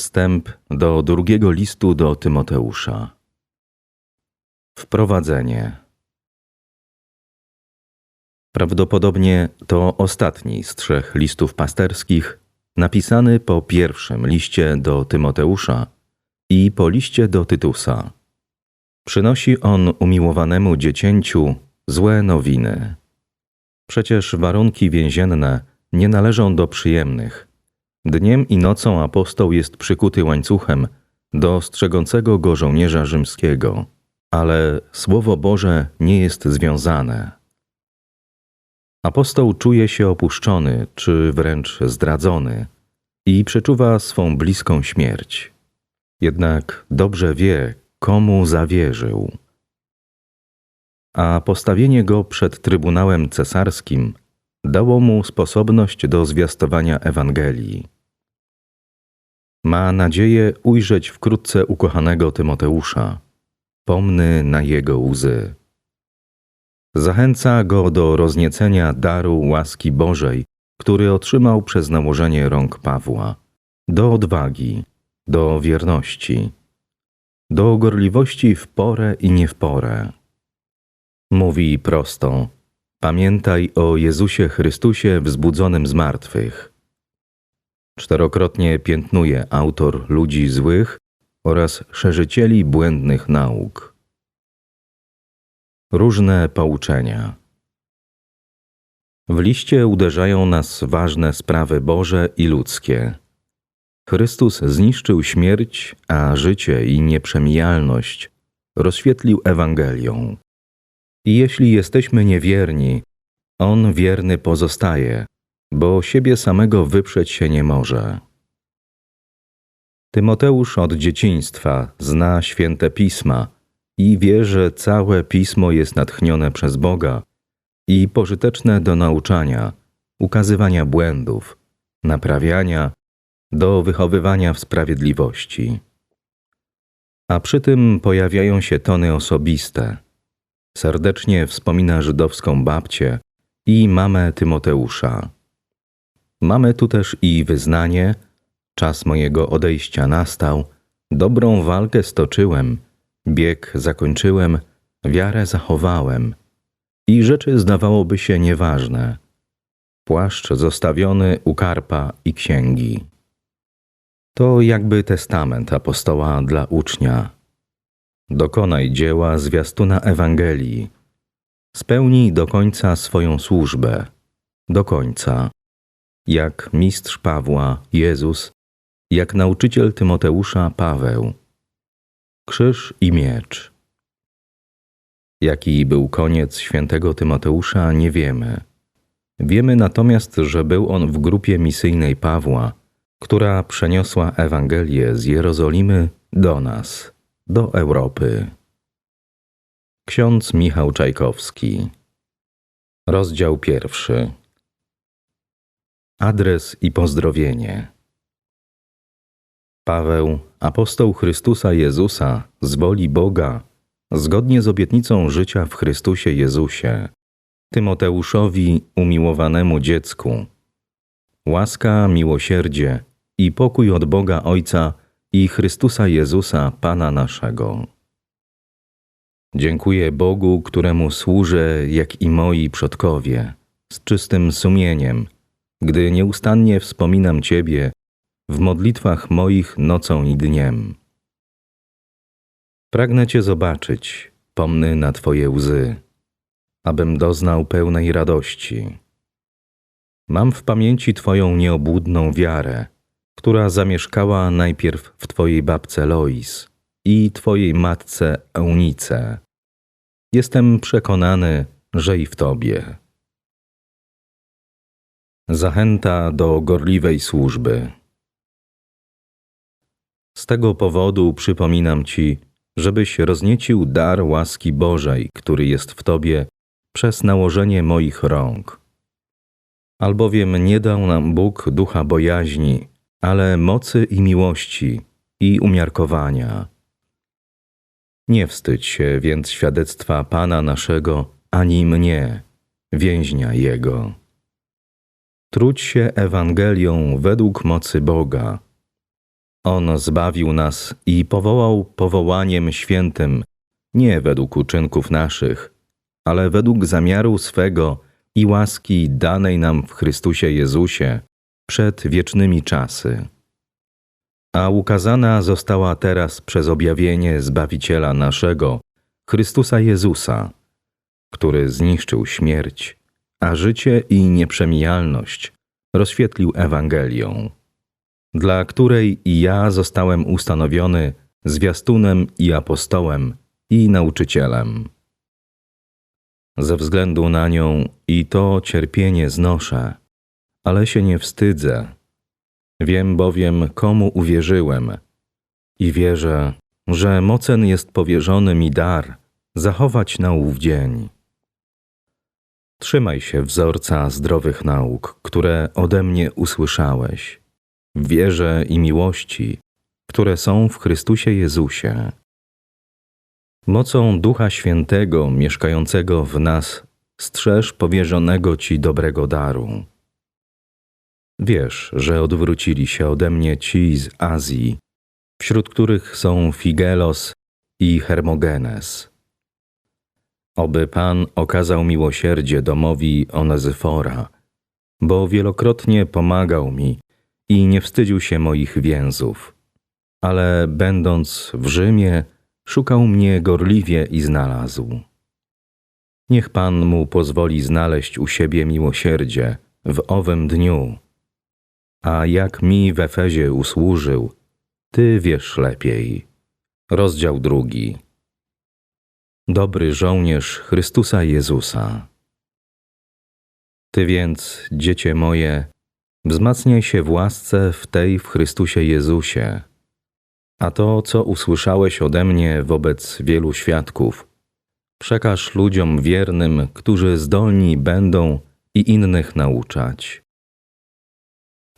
Wstęp do drugiego listu do Tymoteusza. Wprowadzenie. Prawdopodobnie to ostatni z trzech listów pasterskich, napisany po pierwszym liście do Tymoteusza i po liście do Tytusa. Przynosi on umiłowanemu dziecięciu złe nowiny. Przecież warunki więzienne nie należą do przyjemnych. Dniem i nocą apostoł jest przykuty łańcuchem do strzegącego go żołnierza rzymskiego, ale Słowo Boże nie jest związane. Apostoł czuje się opuszczony czy wręcz zdradzony i przeczuwa swą bliską śmierć. Jednak dobrze wie, komu zawierzył. A postawienie go przed Trybunałem Cesarskim dało mu sposobność do zwiastowania Ewangelii. Ma nadzieję ujrzeć wkrótce ukochanego Tymoteusza, pomny na jego łzy. Zachęca go do rozniecenia daru łaski Bożej, który otrzymał przez nałożenie rąk Pawła, do odwagi, do wierności, do gorliwości w porę i nie w porę. Mówi prosto: Pamiętaj o Jezusie Chrystusie wzbudzonym z martwych. Czterokrotnie piętnuje autor ludzi złych oraz szerzycieli błędnych nauk. Różne pouczenia. W liście uderzają nas ważne sprawy Boże i ludzkie. Chrystus zniszczył śmierć, a życie i nieprzemijalność rozświetlił Ewangelią. I jeśli jesteśmy niewierni, On wierny pozostaje, bo siebie samego wyprzeć się nie może. Tymoteusz od dzieciństwa zna święte pisma i wie, że całe pismo jest natchnione przez Boga i pożyteczne do nauczania, ukazywania błędów, naprawiania, do wychowywania w sprawiedliwości. A przy tym pojawiają się tony osobiste. Serdecznie wspomina żydowską babcię i mamę Tymoteusza. Mamy tu też i wyznanie, czas mojego odejścia nastał, dobrą walkę stoczyłem, bieg zakończyłem, wiarę zachowałem i rzeczy zdawałoby się nieważne. Płaszcz zostawiony u karpa i księgi. To jakby testament apostoła dla ucznia. Dokonaj dzieła zwiastuna Ewangelii. Spełnij do końca swoją służbę. Do końca. Jak mistrz Pawła, Jezus, jak nauczyciel Tymoteusza, Paweł. Krzyż i miecz. Jaki był koniec świętego Tymoteusza, nie wiemy. Wiemy natomiast, że był on w grupie misyjnej Pawła, która przeniosła Ewangelię z Jerozolimy do nas, do Europy. Ksiądz Michał Czajkowski. Rozdział pierwszy. Adres i pozdrowienie. Paweł, apostoł Chrystusa Jezusa, z woli Boga, zgodnie z obietnicą życia w Chrystusie Jezusie, Tymoteuszowi, umiłowanemu dziecku, łaska, miłosierdzie i pokój od Boga Ojca i Chrystusa Jezusa, Pana naszego. Dziękuję Bogu, któremu służę, jak i moi przodkowie, z czystym sumieniem, gdy nieustannie wspominam Ciebie w modlitwach moich nocą i dniem. Pragnę Cię zobaczyć, pomny na Twoje łzy, abym doznał pełnej radości. Mam w pamięci Twoją nieobłudną wiarę, która zamieszkała najpierw w Twojej babce Lois i Twojej matce Eunice. Jestem przekonany, że i w Tobie. Zachęta do gorliwej służby. Z tego powodu przypominam Ci, żebyś rozniecił dar łaski Bożej, który jest w Tobie, przez nałożenie moich rąk. Albowiem nie dał nam Bóg ducha bojaźni, ale mocy i miłości i umiarkowania. Nie wstydź się więc świadectwa Pana naszego, ani mnie, więźnia Jego. Trudź się Ewangelią według mocy Boga On zbawił nas i powołał powołaniem świętym, nie według uczynków naszych, ale według zamiaru swego i łaski danej nam w Chrystusie Jezusie przed wiecznymi czasy. A ukazana została teraz przez objawienie Zbawiciela naszego, Chrystusa Jezusa, który zniszczył śmierć, a życie i nieprzemijalność rozświetlił Ewangelią, dla której i ja zostałem ustanowiony zwiastunem i apostołem i nauczycielem. Ze względu na nią i to cierpienie znoszę, ale się nie wstydzę. Wiem bowiem, komu uwierzyłem i wierzę, że mocen jest powierzony mi dar zachować na ów dzień. Trzymaj się wzorca zdrowych nauk, które ode mnie usłyszałeś, wierze i miłości, które są w Chrystusie Jezusie. Mocą Ducha Świętego mieszkającego w nas strzeż powierzonego Ci dobrego daru. Wiesz, że odwrócili się ode mnie ci z Azji, wśród których są Figelos i Hermogenes. Oby Pan okazał miłosierdzie domowi Onezyfora, bo wielokrotnie pomagał mi i nie wstydził się moich więzów, ale będąc w Rzymie, szukał mnie gorliwie i znalazł. Niech Pan mu pozwoli znaleźć u siebie miłosierdzie w owym dniu. A jak mi w Efezie usłużył, ty wiesz lepiej. Rozdział drugi. Dobry żołnierz Chrystusa Jezusa. Ty więc, dziecię moje, wzmacniaj się w łasce w tej w Chrystusie Jezusie. A to, co usłyszałeś ode mnie wobec wielu świadków, przekaż ludziom wiernym, którzy zdolni będą i innych nauczać.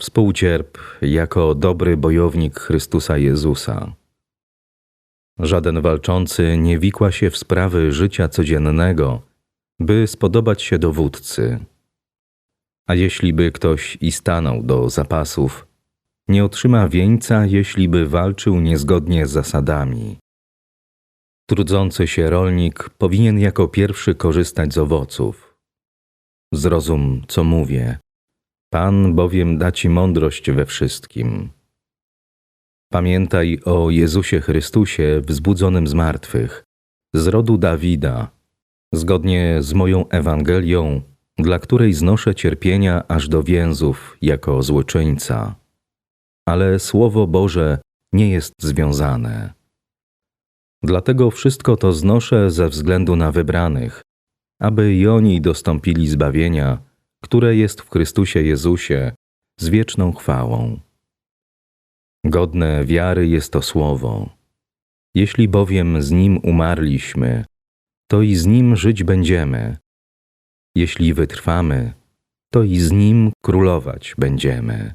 Współcierp jako dobry bojownik Chrystusa Jezusa. Żaden walczący nie wikła się w sprawy życia codziennego, by spodobać się dowódcy. A jeśli by ktoś i stanął do zapasów, nie otrzyma wieńca, jeśli by walczył niezgodnie z zasadami. Trudzący się rolnik powinien jako pierwszy korzystać z owoców. Zrozum, co mówię. Pan bowiem da ci mądrość we wszystkim. Pamiętaj o Jezusie Chrystusie wzbudzonym z martwych, z rodu Dawida, zgodnie z moją Ewangelią, dla której znoszę cierpienia aż do więzów jako złoczyńca. Ale Słowo Boże nie jest związane. Dlatego wszystko to znoszę ze względu na wybranych, aby i oni dostąpili zbawienia, które jest w Chrystusie Jezusie z wieczną chwałą. Godne wiary jest to słowo. Jeśli bowiem z nim umarliśmy, to i z nim żyć będziemy. Jeśli wytrwamy, to i z nim królować będziemy.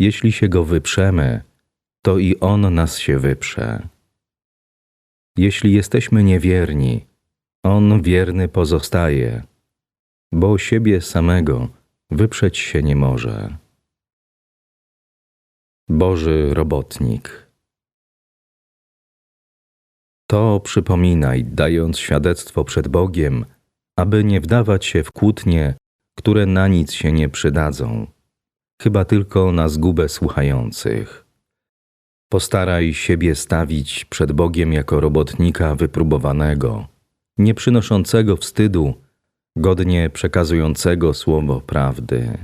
Jeśli się go wyprzemy, to i on nas się wyprze. Jeśli jesteśmy niewierni, on wierny pozostaje, bo siebie samego wyprzeć się nie może. Boży robotnik. To przypominaj, dając świadectwo przed Bogiem, aby nie wdawać się w kłótnie, które na nic się nie przydadzą, chyba tylko na zgubę słuchających. Postaraj siebie stawić przed Bogiem jako robotnika wypróbowanego, nie przynoszącego wstydu, godnie przekazującego słowo prawdy.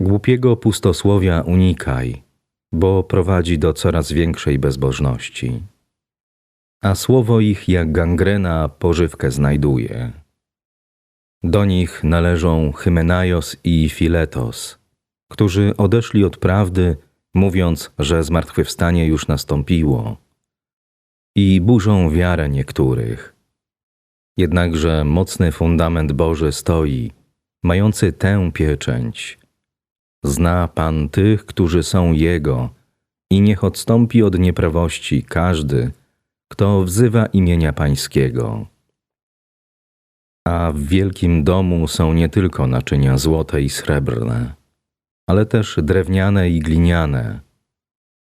Głupiego pustosłowia unikaj, bo prowadzi do coraz większej bezbożności. A słowo ich jak gangrena pożywkę znajduje. Do nich należą Hymenaios i Filetos, którzy odeszli od prawdy, mówiąc, że zmartwychwstanie już nastąpiło, i burzą wiarę niektórych. Jednakże mocny fundament Boży stoi, mający tę pieczęć – Zna Pan tych, którzy są Jego, i niech odstąpi od nieprawości każdy, kto wzywa imienia Pańskiego. A w wielkim domu są nie tylko naczynia złote i srebrne, ale też drewniane i gliniane,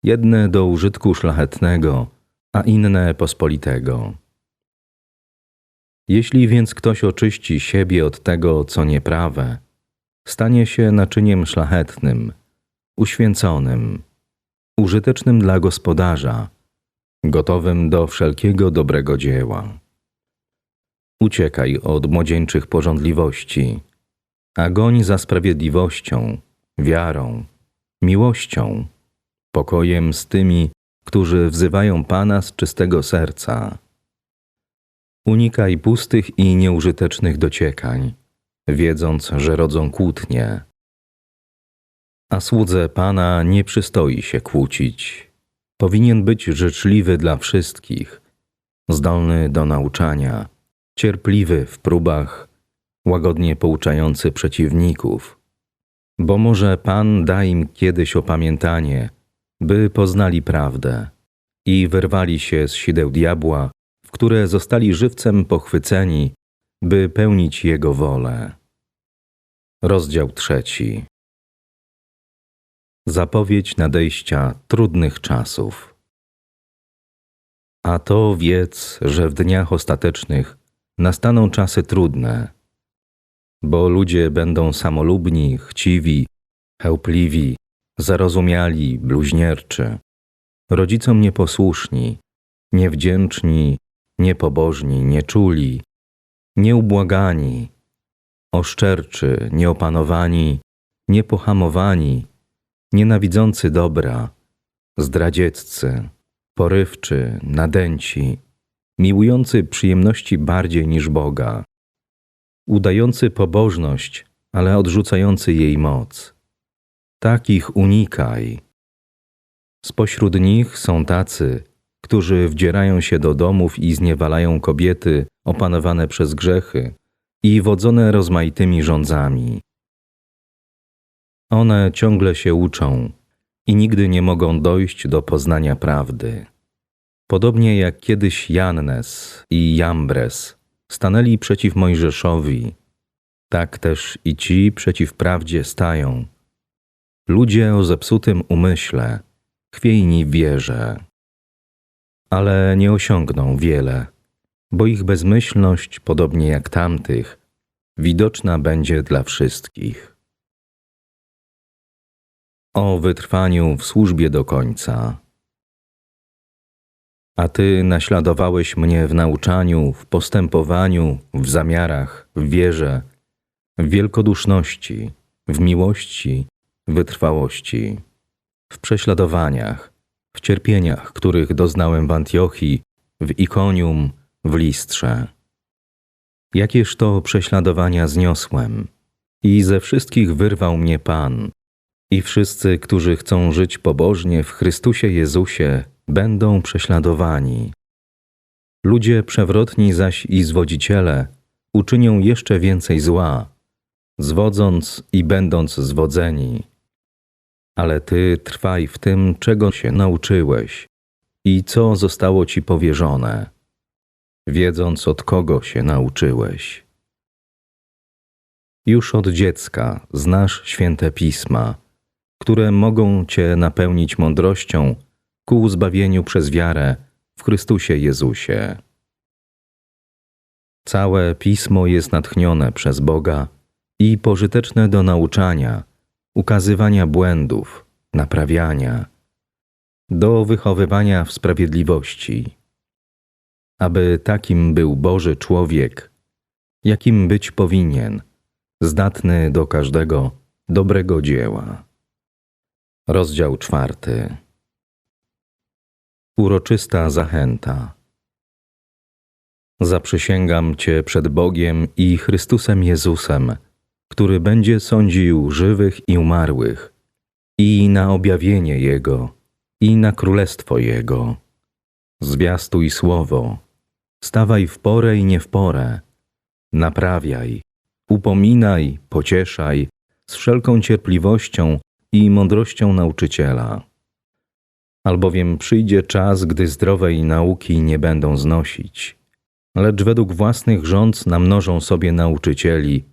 jedne do użytku szlachetnego, a inne pospolitego. Jeśli więc ktoś oczyści siebie od tego, co nieprawe, stanie się naczyniem szlachetnym, uświęconym, użytecznym dla gospodarza, gotowym do wszelkiego dobrego dzieła. Uciekaj od młodzieńczych porządliwości, a goń za sprawiedliwością, wiarą, miłością, pokojem z tymi, którzy wzywają Pana z czystego serca. Unikaj pustych i nieużytecznych dociekań, wiedząc, że rodzą kłótnie. A słudze Pana nie przystoi się kłócić. Powinien być życzliwy dla wszystkich, zdolny do nauczania, cierpliwy w próbach, łagodnie pouczający przeciwników. Bo może Pan da im kiedyś opamiętanie, by poznali prawdę i wyrwali się z sideł diabła, w które zostali żywcem pochwyceni, by pełnić Jego wolę. Rozdział trzeci. Zapowiedź nadejścia trudnych czasów. A to wiedz, że w dniach ostatecznych nastaną czasy trudne, bo ludzie będą samolubni, chciwi, chełpliwi, zarozumiali, bluźnierczy, rodzicom nieposłuszni, niewdzięczni, niepobożni, nieczuli, nieubłagani, oszczerczy, nieopanowani, niepohamowani, nienawidzący dobra, zdradzieccy, porywczy, nadęci, miłujący przyjemności bardziej niż Boga, udający pobożność, ale odrzucający jej moc. Takich unikaj. Spośród nich są tacy, którzy wdzierają się do domów i zniewalają kobiety opanowane przez grzechy i wodzone rozmaitymi rządzami. One ciągle się uczą i nigdy nie mogą dojść do poznania prawdy. Podobnie jak kiedyś Jannes i Jambres stanęli przeciw Mojżeszowi, tak też i ci przeciw prawdzie stają. Ludzie o zepsutym umyśle, chwiejni wierze. Ale nie osiągną wiele, bo ich bezmyślność, podobnie jak tamtych, widoczna będzie dla wszystkich. O wytrwaniu w służbie do końca. A ty naśladowałeś mnie w nauczaniu, w postępowaniu, w zamiarach, w wierze, w wielkoduszności, w miłości, wytrwałości, w prześladowaniach, w cierpieniach, których doznałem w Antiochii, w Ikonium, w Listrze. Jakież to prześladowania zniosłem i ze wszystkich wyrwał mnie Pan i wszyscy, którzy chcą żyć pobożnie w Chrystusie Jezusie, będą prześladowani. Ludzie przewrotni zaś i zwodziciele uczynią jeszcze więcej zła, zwodząc i będąc zwodzeni. Ale ty trwaj w tym, czego się nauczyłeś i co zostało ci powierzone, wiedząc od kogo się nauczyłeś. Już od dziecka znasz święte pisma, które mogą cię napełnić mądrością ku zbawieniu przez wiarę w Chrystusie Jezusie. Całe pismo jest natchnione przez Boga i pożyteczne do nauczania, ukazywania błędów, naprawiania, do wychowywania w sprawiedliwości, aby takim był Boży człowiek, jakim być powinien, zdatny do każdego dobrego dzieła. Rozdział czwarty. Uroczysta zachęta. Zaprzysięgam Cię przed Bogiem i Chrystusem Jezusem, który będzie sądził żywych i umarłych, i na objawienie Jego, i na królestwo Jego. Zwiastuj słowo, stawaj w porę i nie w porę, naprawiaj, upominaj, pocieszaj z wszelką cierpliwością i mądrością nauczyciela. Albowiem przyjdzie czas, gdy zdrowej nauki nie będą znosić, lecz według własnych rząd namnożą sobie nauczycieli,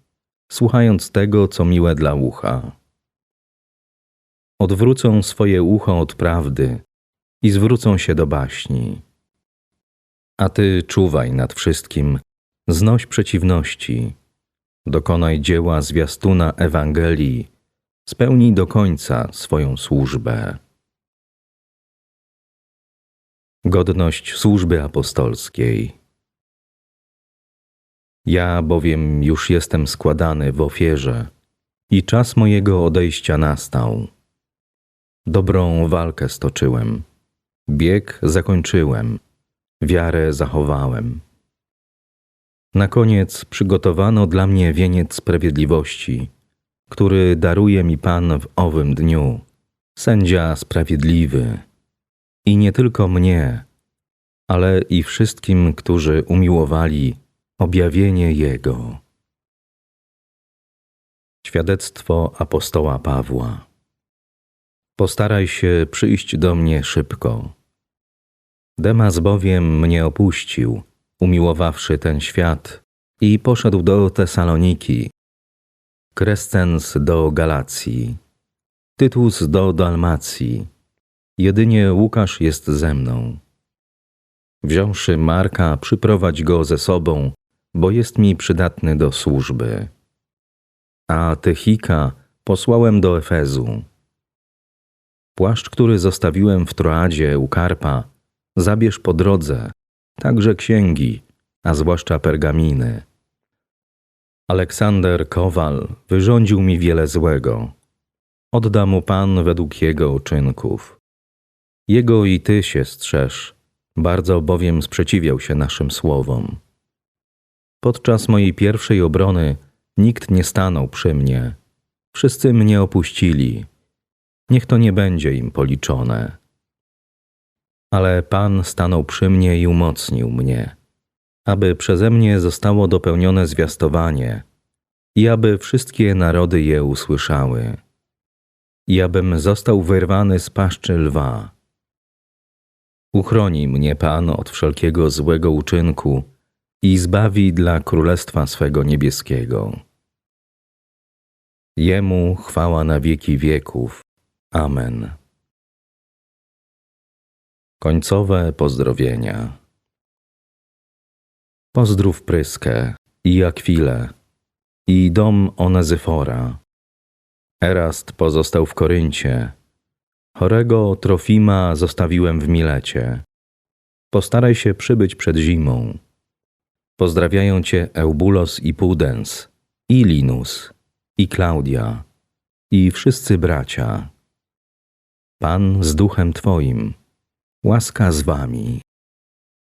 słuchając tego, co miłe dla ucha. odwrócą swoje ucho od prawdy i zwrócą się do baśni. A ty czuwaj nad wszystkim, znoś przeciwności, dokonaj dzieła zwiastuna Ewangelii, spełnij do końca swoją służbę. Godność służby apostolskiej. Ja bowiem już jestem składany w ofierze i czas mojego odejścia nastał. Dobrą walkę stoczyłem, bieg zakończyłem, wiarę zachowałem. Na koniec przygotowano dla mnie wieniec sprawiedliwości, który daruje mi Pan w owym dniu, sędzia sprawiedliwy. I nie tylko mnie, ale i wszystkim, którzy umiłowali objawienie Jego. Świadectwo apostoła Pawła. Postaraj się przyjść do mnie szybko. Demas bowiem mnie opuścił, umiłowawszy ten świat, i poszedł do Tesaloniki, Krescens do Galacji, Tytus do Dalmacji. Jedynie Łukasz jest ze mną. Wziąwszy Marka, przyprowadź go ze sobą, bo jest mi przydatny do służby. A Tychika posłałem do Efezu. Płaszcz, który zostawiłem w Troadzie u Karpa, zabierz po drodze, także księgi, a zwłaszcza pergaminy. Aleksander Kowal wyrządził mi wiele złego. Odda mu Pan według jego uczynków. Jego i ty się strzeż, bardzo bowiem sprzeciwiał się naszym słowom. Podczas mojej pierwszej obrony nikt nie stanął przy mnie. Wszyscy mnie opuścili. Niech to nie będzie im policzone. Ale Pan stanął przy mnie i umocnił mnie, aby przeze mnie zostało dopełnione zwiastowanie i aby wszystkie narody je usłyszały. I abym został wyrwany z paszczy lwa. Uchroni mnie Pan od wszelkiego złego uczynku i zbawi dla Królestwa swego niebieskiego. Jemu chwała na wieki wieków. Amen. Końcowe pozdrowienia. Pozdrów Pryskę i Akwilę i dom Onezyfora. Erast pozostał w Koryncie. Chorego Trofima zostawiłem w Milecie. Postaraj się przybyć przed zimą. Pozdrawiają cię Eubulos i Pudens, i Linus, i Klaudia, i wszyscy bracia. Pan z duchem Twoim, łaska z wami.